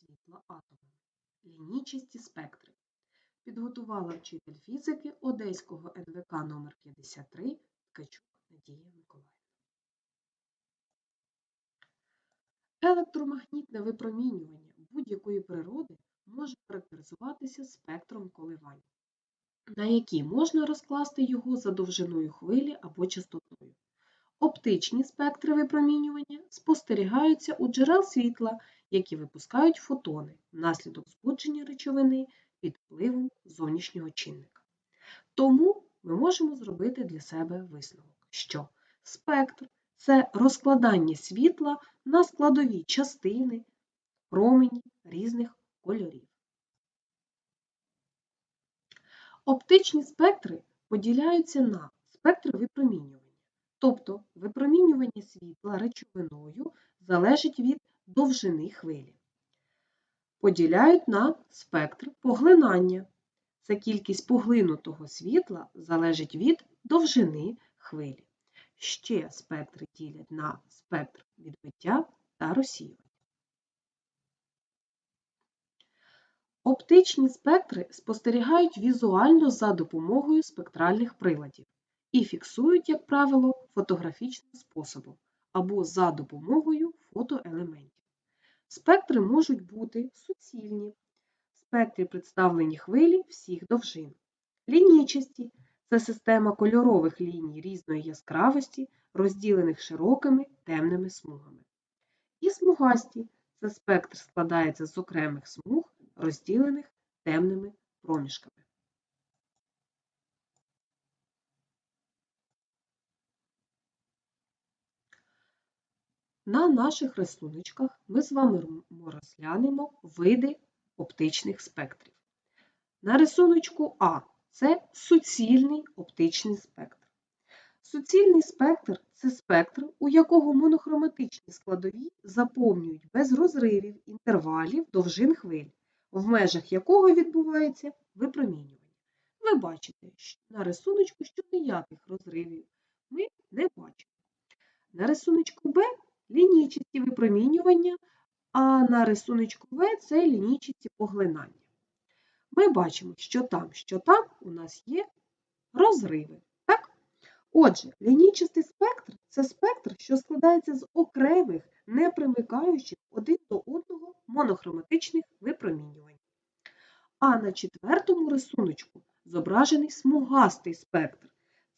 світла атомами. Лінійчасті спектри. Підготувала вчитель фізики Одеського НВК номер 53 Ткачук Надія Миколаївна. Електромагнітне випромінювання будь-якої природи може характеризуватися спектром коливань, на якій можна розкласти його за довжиною хвилі або частотою. Оптичні спектри випромінювання спостерігаються у джерел світла, які випускають фотони внаслідок збудження речовини під впливом зовнішнього чинника. Тому ми можемо зробити для себе висновок, що спектр це розкладання світла на складові частини промені різних кольорів. Оптичні спектри поділяються на спектри випромінювання. Тобто випромінювання світла речовиною залежить від довжини хвилі. Поділяють на спектр поглинання. Це кількість поглинутого світла залежить від довжини хвилі. Ще спектри ділять на спектр відбиття та розсіювання. Оптичні спектри спостерігають візуально за допомогою спектральних приладів і фіксують, як правило, фотографічним способом або за допомогою фотоелементів. Спектри можуть бути суцільні, В спектрі представлені хвилі всіх довжин. Лінійчасті це система кольорових ліній різної яскравості, розділених широкими темними смугами. І смугасті це спектр складається з окремих смуг, розділених темними проміжками. На наших рисуночках ми з вами розглянемо види оптичних спектрів. На рисуночку А це суцільний оптичний спектр. Суцільний спектр це спектр, у якого монохроматичні складові заповнюють без розривів інтервалів довжин хвиль, в межах якого відбувається випромінювання. Ви бачите на рисуночку, що ніяких розривів ми не бачимо. На рисуночку Б лінійчасті випромінювання, а на рисуночку В це лінійчасті поглинання. Ми бачимо, що там, що там у нас є розриви. Так? Отже, лінійчастий спектр це спектр, що складається з окремих, не примикаючих один до одного монохроматичних випромінювань. А на четвертому рисуночку зображений смугастий спектр.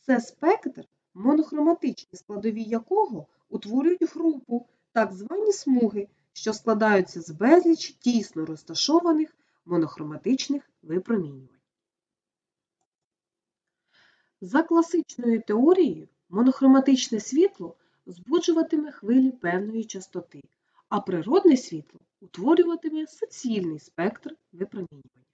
Це спектр, монохроматичні складові якого утворюють групу, так звані смуги, що складаються з безліч тісно розташованих монохроматичних випромінювань. За класичною теорією, монохроматичне світло збуджуватиме хвилі певної частоти, а природне світло утворюватиме суцільний спектр випромінювання.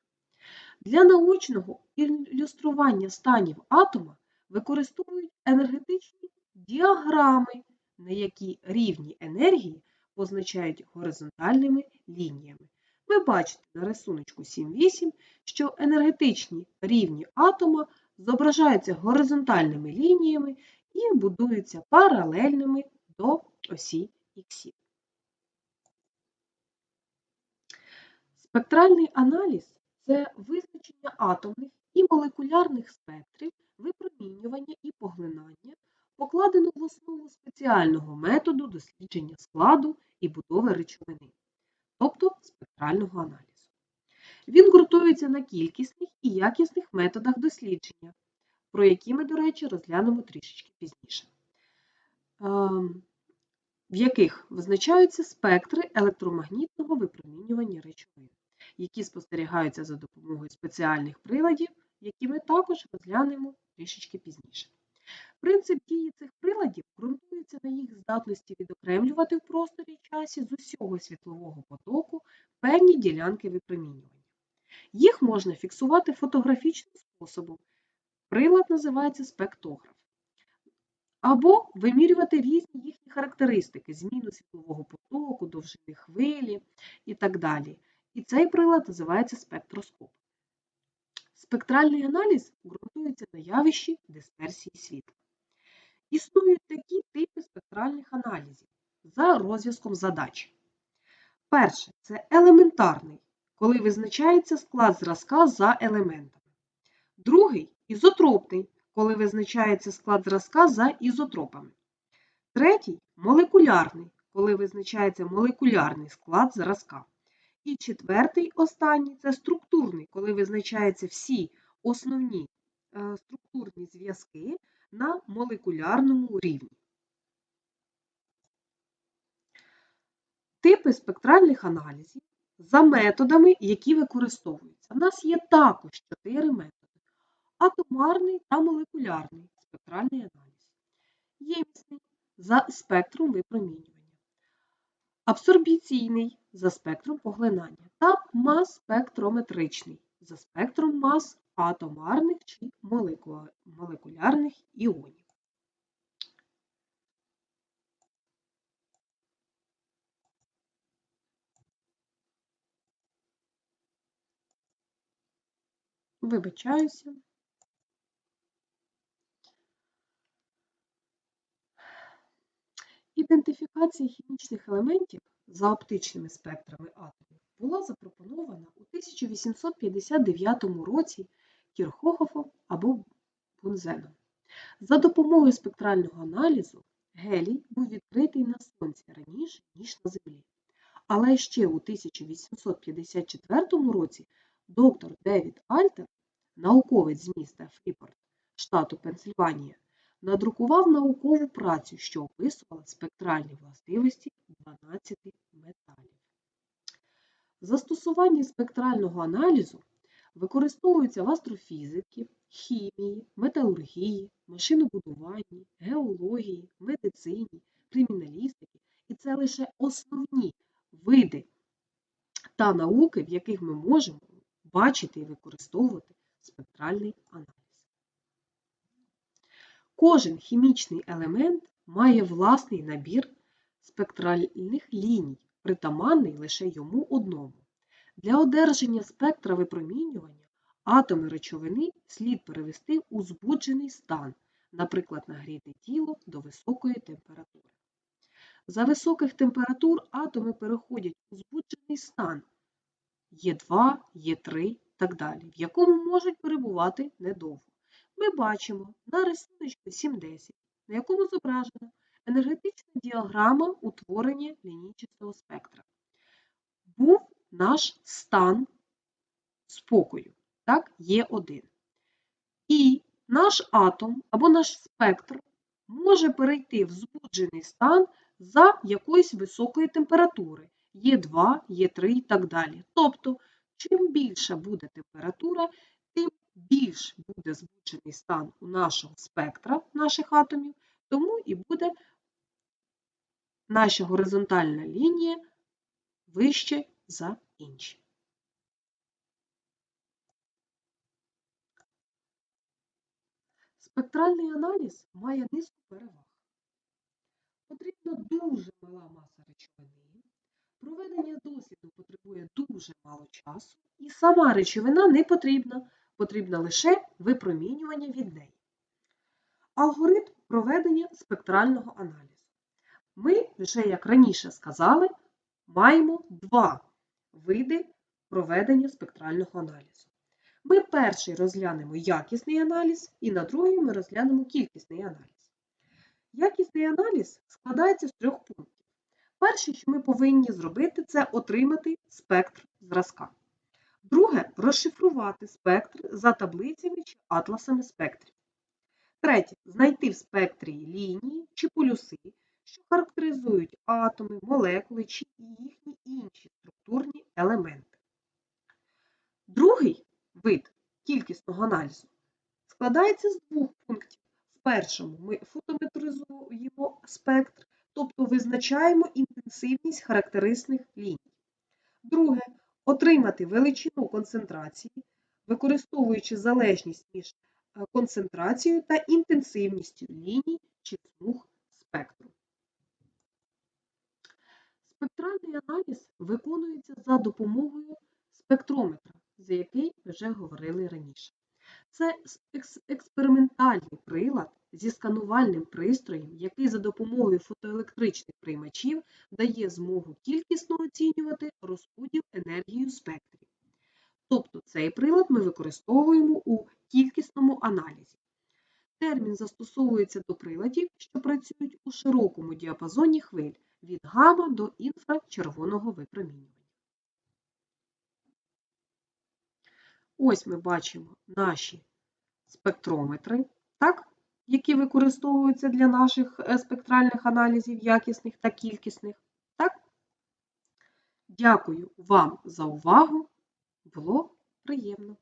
Для наочного ілюстрування станів атома використовують енергетичні діаграми, на які рівні енергії позначають горизонтальними лініями. Ви бачите на рисунку 7.8, що енергетичні рівні атома зображаються горизонтальними лініями і будуються паралельними до осі Х. Спектральний аналіз це визначення атомних і молекулярних спектрів, випромінювання і поглинання, покладено в основу спеціального методу дослідження складу і будови речовини, тобто спектрального аналізу. Він ґрунтується на кількісних і якісних методах дослідження, про які ми, до речі, розглянемо трішечки пізніше, ем, в яких визначаються спектри електромагнітного випромінювання речовин, які спостерігаються за допомогою спеціальних приладів, які ми також розглянемо трішечки пізніше. Принцип дії цих приладів ґрунтується на їх здатності відокремлювати в просторі і часі з усього світлового потоку певні ділянки випромінювання. Їх можна фіксувати фотографічним способом. Прилад називається спектограф. Або вимірювати різні їхні характеристики, зміну світлового потоку, довжини хвилі і так далі. І цей прилад називається спектроскоп. Спектральний аналіз ґрунтується на явищі дисперсії світла. Існують такі типи спектральних аналізів за розв'язком задач. Перше це елементарний, коли визначається склад зразка за елементами. Другий ізотропний, коли визначається склад зразка за ізотропами. Третій молекулярний, коли визначається молекулярний склад зразка. І четвертий, останній це структурний, коли визначаються всі основні е, структурні зв'язки на молекулярному рівні. Типи спектральних аналізів за методами, які використовуються. У нас є також чотири методи: атомарний та молекулярний спектральний аналіз, ємісний за спектром випромінювання, абсорбційний за спектром поглинання та мас-спектрометричний за спектром мас атомарних чи молекулярних іонів. Вибачаюся. Ідентифікація хімічних елементів за оптичними спектрами атомів була запропонована у 1859 році Кірхофом або Бунзеном. За допомогою спектрального аналізу гелій був відкритий на Сонці раніше, ніж на Землі. Але ще у 1854 році доктор Девід Альтер, науковець з міста Фріпорт, штату Пенсильванія, надрукував наукову працю, що описувала спектральні властивості 12 металів. Застосування спектрального аналізу використовується в астрофізиці, хімії, металургії, машинобудуванні, геології, медицині, криміналістиці, і це лише основні види та науки, в яких ми можемо бачити і використовувати спектральний аналіз. Кожен хімічний елемент має власний набір спектральних ліній, притаманний лише йому одному. Для одержання спектра випромінювання атоми речовини слід перевести у збуджений стан, наприклад, нагріти тіло до високої температури. За високих температур атоми переходять у збуджений стан Е2, Е3 так далі, в якому можуть перебувати недовго. Ми бачимо на рисунку 7.10, на якому зображена енергетична діаграма утворення лінійчастого спектра. Був наш стан спокою, так, Е1. І наш атом або наш спектр може перейти в збуджений стан за якоїсь високої температури Е2, Е3 і так далі. Тобто, чим більша буде температура, тим більш буде збуджений стан у нашого спектра, наших атомів, тому і буде наша горизонтальна лінія вище за інші. Спектральний аналіз має низку переваг. Потрібна дуже мала маса речовини, проведення досліду потребує дуже мало часу, і сама речовина не потрібна, потрібно лише випромінювання від неї. Алгоритм проведення спектрального аналізу. Ми, вже як раніше сказали, маємо два види проведення спектрального аналізу. Ми перший розглянемо якісний аналіз, і на другий ми розглянемо кількісний аналіз. Якісний аналіз складається з трьох пунктів. Перше, що ми повинні зробити, це отримати спектр зразка. Друге розшифрувати спектр за таблицями чи атласами спектрів. Третє знайти в спектрі лінії чи полюси, що характеризують атоми, молекули чи їхні інші елементи. Другий вид кількісного аналізу складається з двох пунктів. В першому ми фотометризуємо спектр, тобто визначаємо інтенсивність характеристичних ліній. Друге отримати величину концентрації, використовуючи залежність між е, концентрацією та інтенсивністю ліній чи смуг спектру. Спектральний аналіз виконується за допомогою спектрометра, за який вже говорили раніше. Це експериментальний прилад, зі сканувальним пристроєм, який за допомогою фотоелектричних приймачів дає змогу кількісно оцінювати розподіл енергії у спектрі. Тобто цей прилад ми використовуємо у кількісному аналізі. Термін застосовується до приладів, що працюють у широкому діапазоні хвиль від гама до інфрачервоного випромінювання. Ось ми бачимо наші спектрометри, так, які використовуються для наших е, спектральних аналізів якісних та кількісних. Так? Дякую вам за увагу. Було приємно.